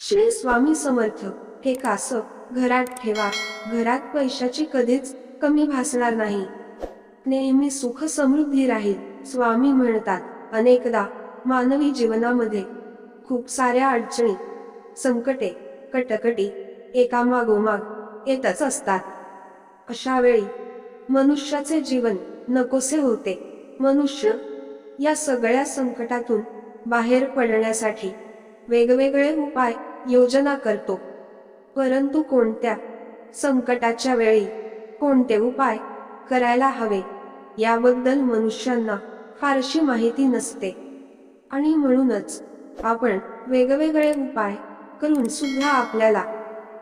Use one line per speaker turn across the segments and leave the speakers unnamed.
श्री स्वामी समर्थ हे कास घरात ठेवा. घरात पैशाची कधीच कमी भासणार नाही. नेहमी सुख समृद्धी राहील स्वामी म्हणतात. अनेकदा मानवी जीवनामध्ये खूप साऱ्या अडचणी संकटे कटकटी एकामागोमाग येतच असतात. अशा वेळी मनुष्याचे जीवन नकोसे होते. मनुष्य या सगळ्या संकटातून बाहेर पडण्यासाठी वेगवेगळे उपाय योजना करतो. परंतु कोणत्या? संकटाच्या वेळी कोणते उपाय करायला हवे? याबद्दल मनुष्यांना फारशी माहिती नसते. आणि म्हणूनच आपण वेगवेगळे उपाय करून सुद्धा आपल्याला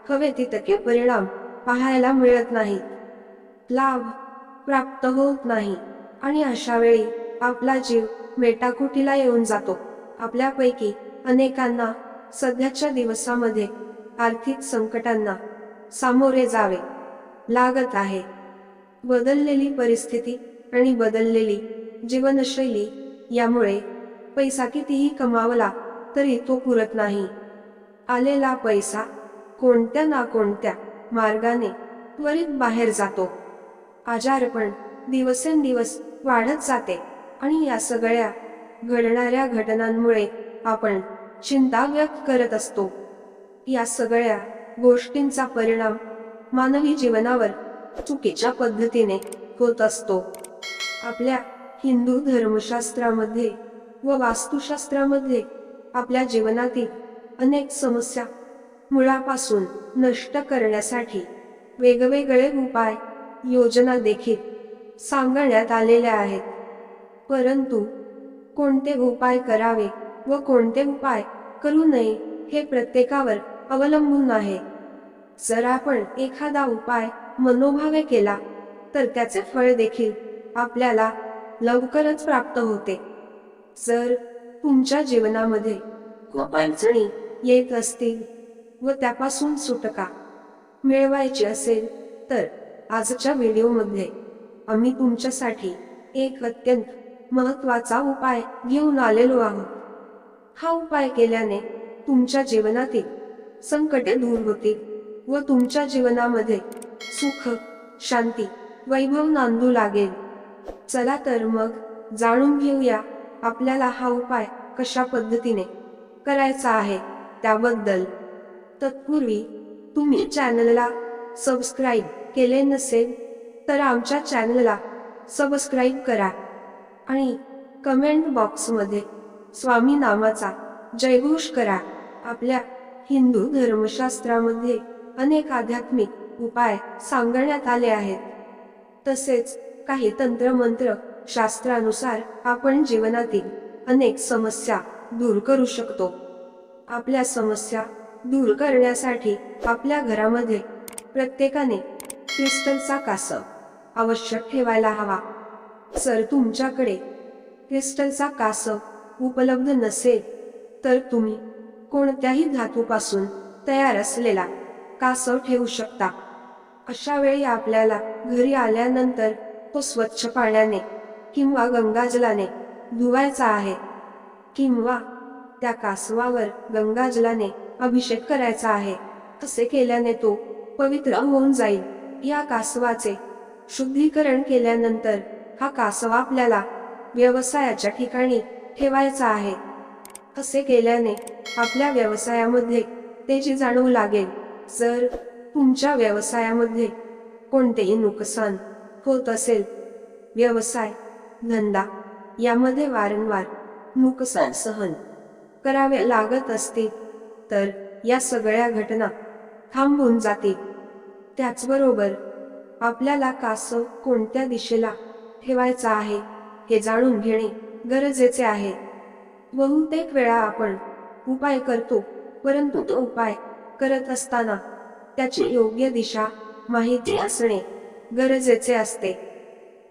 हवे तितके परिणाम पाहायला मिळत नाहीत. लाभ प्राप्त होत नाही. आणि अशा वेळी आपला जीव मेटाकुटीला येऊन जातो. आपल्यापैकी अनेकांना सध्याच्या दिवसामध्ये आर्थिक संकटांना सामोरे जावे लागत आहे. बदललेली परिस्थिती आणि बदललेली जीवनशैली यामुळे पैसा कितीही कमावला तरी तो पुरत नाही. आलेला पैसा कोणत्या ना कोणत्या मार्गाने त्वरित बाहेर जातो. आजारपण दिवसेंदिवस वाढत जाते आणि या सगळ्या घडणाऱ्या घटनांमुळे आपण चिंता व्यक्त करत असतो. या सगळ्या गोष्टींचा परिणाम मानवी जीवनावर चुकीच्या पद्धतीने होत असतो. आपल्या हिंदू धर्मशास्त्रामध्ये व वास्तुशास्त्रामध्ये आपल्या जीवनातील अनेक समस्या मुळापासून नष्ट करण्यासाठी वेगवेगळे उपाय योजना देखील सांगण्यात आलेल्या आहेत. परंतु कोणते उपाय करावे व कोणते उपाय करू नये हे प्रत्येकावर अवलंबून आहे. जर आपण एखादा उपाय मनोभावे केला तर त्याचे फळ देखील आपल्याला लवकरच प्राप्त होते. जर तुमच्या जीवनामध्ये खूप अडचणी येत असतील व त्यापासून सुटका मिळवायची असेल तर आजच्या व्हिडिओमध्ये आम्ही तुमच्यासाठी एक अत्यंत महत्त्वाचा उपाय घेऊन आलेलो आहोत. हा उपाय केल्याने तुमच्या जीवनातील संकटे दूर होतील व तुमच्या जीवनामध्ये सुख शांती वैभव नांदू लागेल. चला तर मग जाणून घेऊया आपल्याला हा उपाय कशा पद्धतीने करायचा आहे त्याबद्दल. तत्पूर्वी तुम्ही चॅनलला सबस्क्राईब केले नसेल तर आमच्या चॅनलला सबस्क्राईब करा आणि कमेंट बॉक्समध्ये स्वामी नामाचा जयघोष करा. आपल्या हिंदू धर्मशास्त्रामध्ये अनेक आध्यात्मिक उपाय सांगण्यात आले आहेत. तसेच काही तंत्रमंत्र शास्त्रानुसार आपण जीवनातील अनेक समस्या दूर करू शकतो. आपल्या समस्या दूर करण्यासाठी आपल्या घरामध्ये प्रत्येकाने क्रिस्टलचा कास आवश्यक ठेवायला हवा. सर तुमच्याकडे क्रिस्टलचा कास उपलब्ध नसेल तर तुम्ही कोणत्याही धातूपासून तयार असलेला कासव ठेवू शकता. अशा वेळी आपल्याला घरी आल्यानंतर तो स्वच्छ पाण्याने किंवा गंगाजलाने धुवायचा आहे किंवा त्या कासवावर गंगाजलाने अभिषेक करायचा आहे असे केल्याने तो पवित्र होऊन जाईल. या कासवाचे शुद्धीकरण केल्यानंतर हा कासव आपल्याला व्यवसायाच्या ठिकाणी ठेवायचा आहे. असे केल्याने आपल्या व्यवसायामध्ये तेजी जाणवू लागेल. जर तुमच्या व्यवसायामध्ये कोणतेही नुकसान होत असेल व्यवसाय धंदा यामध्ये वारंवार नुकसान सहन करावे लागत असतील तर या सगळ्या घटना थांबून जातील. त्याचबरोबर आपल्याला कासव कोणत्या दिशेला ठेवायचा आहे हे जाणून घेणे गरजेचे आहे. बहुतेक वेळा आपण उपाय करतो परंतु तो उपाय करत असताना त्याची योग्य दिशा माहिती असणे गरजेचे असते.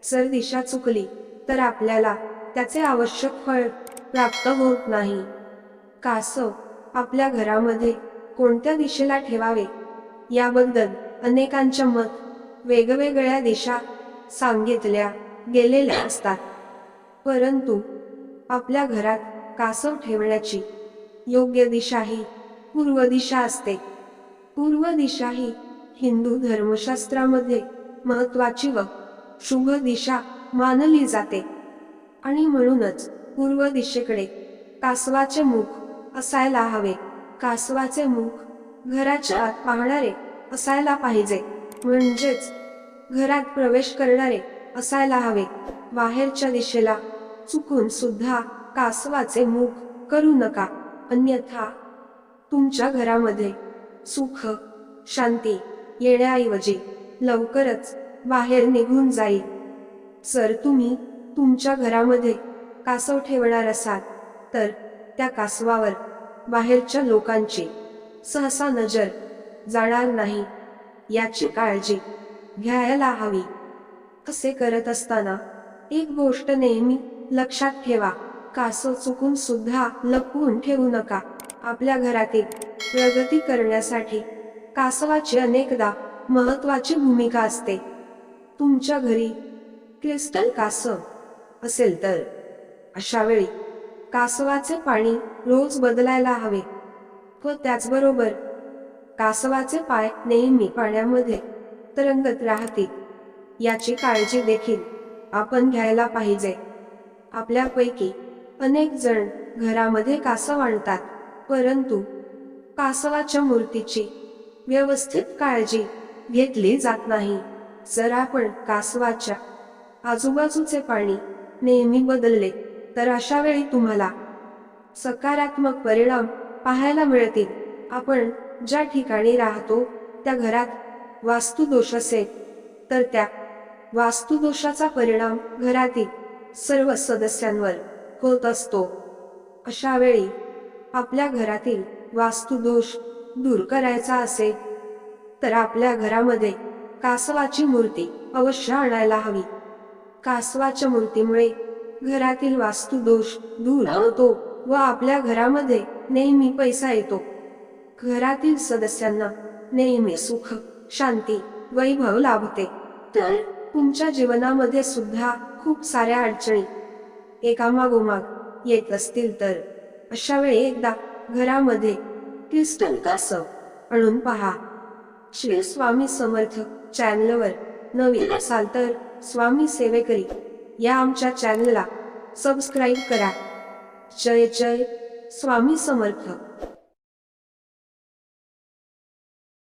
जर दिशा चुकली तर आपल्याला त्याचे आवश्यक फळ प्राप्त होत नाही. कासव आपल्या घरामध्ये कोणत्या दिशेला ठेवावे? याबद्दल अनेकांच्या मत वेगवेगळ्या दिशा सांगितल्या गेलेल्या असतात. परंतु आपल्या घरात कासव ठेवण्याची योग्य दिशा ही पूर्व दिशा असते. पूर्व दिशा ही हिंदू धर्मशास्त्रामध्ये महत्वाची व शुभ दिशा मानली जाते. आणि म्हणूनच पूर्व दिशेकडे कासवाचे मुख असायला हवे. कासवाचे मुख घराच्या आत पाहणारे असायला पाहिजे. म्हणजेच घरात प्रवेश करणारे असायला हवे. बाहेरच्या दिशेला चुकून सुद्धा कासवाचे मुख करू नका. अन्यथा तुमच्या घरामध्ये सुख शांती येण्याऐवजी लवकरच बाहेर निघून जाईल. जर तुम्ही तुमच्या घरामध्ये कासव ठेवणार असाल तर त्या कासवावर बाहेरच्या लोकांची सहसा नजर जाणार नाही. याची काळजी घ्यायला हवी. असे करत असताना एक गोष्ट नेहमी लक्षात ठेवा. कासव चुकून सुद्धा लपवून ठेवू नका. आपल्या घरातील प्रगती करण्यासाठी कासवाची अनेकदा महत्वाची भूमिका असते. तुमच्या घरी क्रिस्टल कासव असेल तर अशा वेळी कासवाचे पाणी रोज बदलायला हवे व त्याचबरोबर कासवाचे पाय नेहमी पाण्यामध्ये तरंगत राहतील. याची काळजी देखील आपण घ्यायला पाहिजे. आपल्यापैकी अनेक जण घरामध्ये कासव आणतात. परंतु कासवाच्या मूर्तीची व्यवस्थित काळजी घेतली जात नाही. जर आपण कासवाच्या आजूबाजूचे पाणी नेहमी बदलले तर अशा वेळी तुम्हाला सकारात्मक परिणाम पाहायला मिळतील. आपण ज्या ठिकाणी राहतो त्या घरात वास्तुदोष असेल तर त्या वास्तुदोषाचा परिणाम घरातील सर्व सदस्यांवर होत असतो. अशा वेळी आपल्या घरातील वास्तुदोष दूर करायचा असेल तर आपल्या घरामध्ये कासवाची मूर्ती अवश्य आणायला हवी. कासवाच्या मूर्तीमुळे घरातील वास्तुदोष दूर होतो व आपल्या घरामध्ये नेहमी पैसा येतो. घरातील सदस्यांना नेहमी सुख शांती वैभव लाभते. तर तुमच्या जीवनामध्ये सुद्धा खूप साऱ्या अडचणी एकामागोमाग येत असतील तर. अशा वेळी एकदा घरामध्ये क्रिस्टल कासव आणून पहा. श्री स्वामी समर्थ चॅनलवर नवीन असाल तर स्वामी सेवेकरी या आमच्या चॅनलला सबस्क्राईब करा. जय जय स्वामी समर्थ.